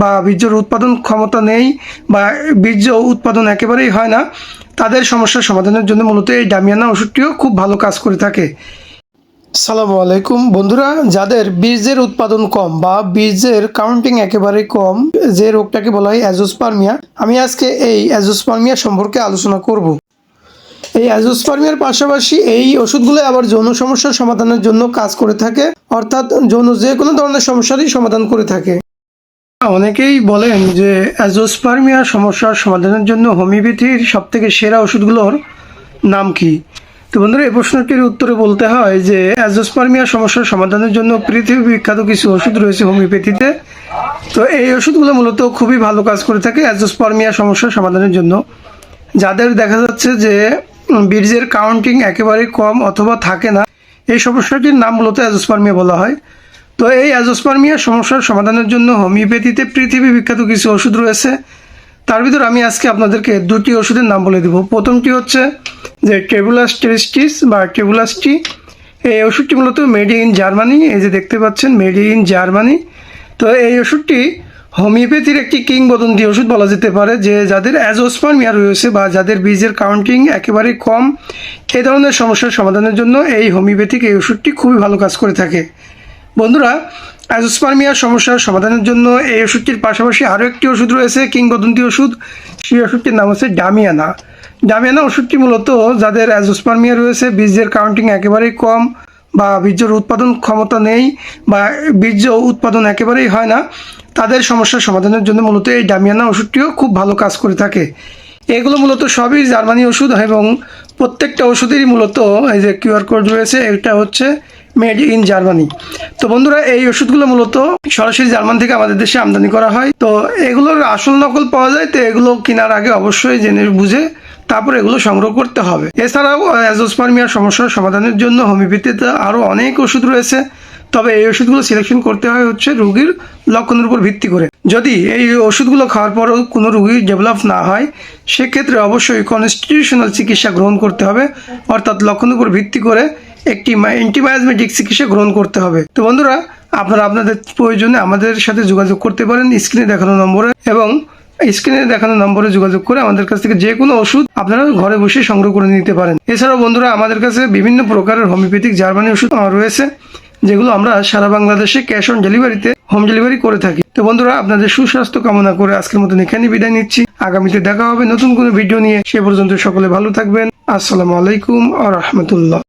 বা বীর্যর উৎপাদন ক্ষমতা নেই বা বীর্য উৎপাদন একেবারেই হয় না, তাদের সমস্যার সমাধানের জন্য মূলত এই ডামিয়ানা ওষুধটিও খুব ভালো কাজ করে থাকে। সালামু আলাইকুম। বন্ধুরা, যাদের বীর্যের উৎপাদন কম বা বীর্যের কাউন্টিং একেবারে কম, যে রোগটাকে বলা হয় অ্যাজোস্পার্মিয়া, আমি আজকে এই অ্যাজোস্পার্মিয়া সম্পর্কে আলোচনা করব। এই অ্যাজোস্পার্মিয়ার পাশাপাশি এই ওষুধগুলো আবার যৌন সমস্যার সমাধানের জন্য কাজ করে থাকে, অর্থাৎ যৌন যে কোনো ধরনের সমস্যারই সমাধান করে থাকে। অনেকেই বলেন যে অ্যাজোস্পার্মিয়া সমস্যার সমাধানের জন্য হোমিওপ্যাথির সবথেকে সেরা ওষুধগুলোর নাম কি? তো বন্ধুরা, এই প্রশ্নটির উত্তরে বলতে হয় যে অ্যাজোস্পার্মিয়া সমস্যার সমাধানের জন্য পৃথিবী বিখ্যাত কিছু ওষুধ রয়েছে হোমিওপ্যাথিতে। তো এই ওষুধগুলো মূলত খুবই ভালো কাজ করে থাকে অ্যাজোস্পার্মিয়া সমস্যার সমাধানের জন্য। যাদের দেখা যাচ্ছে যে বীর্যের কাউন্টিং একেবারে কম অথবা থাকে না, এই সমস্যাটির নাম মূলত অ্যাজোস্পার্মিয়া বলা হয়। তো এই অ্যাজোস্পার্মিয়া সমস্যার সমাধানের জন্য হোমিওপ্যাথিতে পৃথিবী বিখ্যাত কিছু ওষুধ রয়েছে। তার ভিতর আমি আজকে আপনাদেরকে দুটি ওষুধের নাম বলে দেব। প্রথমটি হচ্ছে যে টেবুলাস টেরিস্টিস বা টেবুলাসটি এই ওষুধটি মূলত মেড ইন জার্মানি, এই যে দেখতে পাচ্ছেন, মেড ইন জার্মানি। তো এই ওষুধটি হোমিওপ্যাথির একটি কিংবদন্তি ওষুধ বলা যেতে পারে, যে যাদের অ্যাজোস্পার্মিয়া রয়েছে বা যাদের বীজের কাউন্টিং একেবারে কম এই ধরনের সমস্যার সমাধানের জন্য এই হোমিওপ্যাথিক এই ওষুধটি খুবই ভালো কাজ করে থাকে। বন্ধুরা অ্যাজোস্পার্মিয়া সমস্যার সমাধানের জন্য এই ওষুধটির পাশাপাশি আরও একটি ওষুধ রয়েছে, কিংবদন্তি ওষুধ। সেই ওষুধটির নাম হচ্ছে ডামিয়ানা। ডামিয়ানা ওষুধটি মূলত যাদের অ্যাজোস্পার্মিয়া রয়েছে বীজের কাউন্টিং একেবারেই কম বা বীর্যর উৎপাদন ক্ষমতা নেই বা বীর্য উৎপাদন একেবারেই হয় না, তাদের সমস্যার সমাধানের জন্য মূলত এই ডামিয়ানা ওষুধটিও খুব ভালো কাজ করে থাকে। এগুলো মূলত সবই জার্মানি ওষুধ এবং প্রত্যেকটা ওষুধেরই মূলত এই যে কিউআর কোড রয়েছে, এটা হচ্ছে মেড ইন জার্মানি তো বন্ধুরা, এই ওষুধগুলো মূলত সরাসরি জার্মান থেকে আমাদের দেশে আমদানি করা হয়। তো এগুলোর আসল নকল পাওয়া যায়, তো এগুলো কেনার আগে অবশ্যই জেনে বুঝে তারপর এগুলো সংগ্রহ করতে হবে। এছাড়াও, অ্যাজোস্পার্মিয়ার সমস্যার সমাধানের জন্য হোমিওপ্যাথিতে আরও অনেক ওষুধ রয়েছে। তবে এই ওষুধগুলো সিলেকশন করতে হয় হচ্ছে রুগীর লক্ষণের উপর ভিত্তি করে। যদি এই ওষুধগুলো খাওয়ার পরও কোনো রোগী ডেভেলপ না হয়, সেক্ষেত্রে অবশ্যই কনস্টিটিউশনাল চিকিৎসা গ্রহণ করতে হবে, অর্থাৎ লক্ষণের উপর ভিত্তি করে একটি অ্যান্টিবায়োটিক চিকিৎসা গ্রহণ করতে হবে। তো বন্ধুরা, আপনারা আপনাদের প্রয়োজনে আমাদের সাথে যোগাযোগ করতে পারেন স্ক্রিনে দেখানো নম্বরে এবং স্ক্রিনে দেখানো নম্বরে যোগাযোগ করে আমাদের কাছ থেকে যে কোনো ওষুধ আপনারা ঘরে বসে সংগ্রহ করে নিতে পারেন। এছাড়াও বন্ধুরা, আমাদের কাছে বিভিন্ন প্রকারের হোমিওপ্যাথিক জার্মানি ওষুধ রয়েছে। যেগুলো আমরা সারা বাংলাদেশে ক্যাশ অন ডেলিভারিতে হোম ডেলিভারি করে থাকি। তো বন্ধুরা, আপনাদের সুস্বাস্থ্য কামনা করে আজকের মতন এখানে বিদায় নিচ্ছি। আগামীতে দেখা হবে নতুন কোনো ভিডিও নিয়ে। সে পর্যন্ত সকলে ভালো থাকবেন। আসসালামু আলাইকুম আ রহমতুল্লাহ।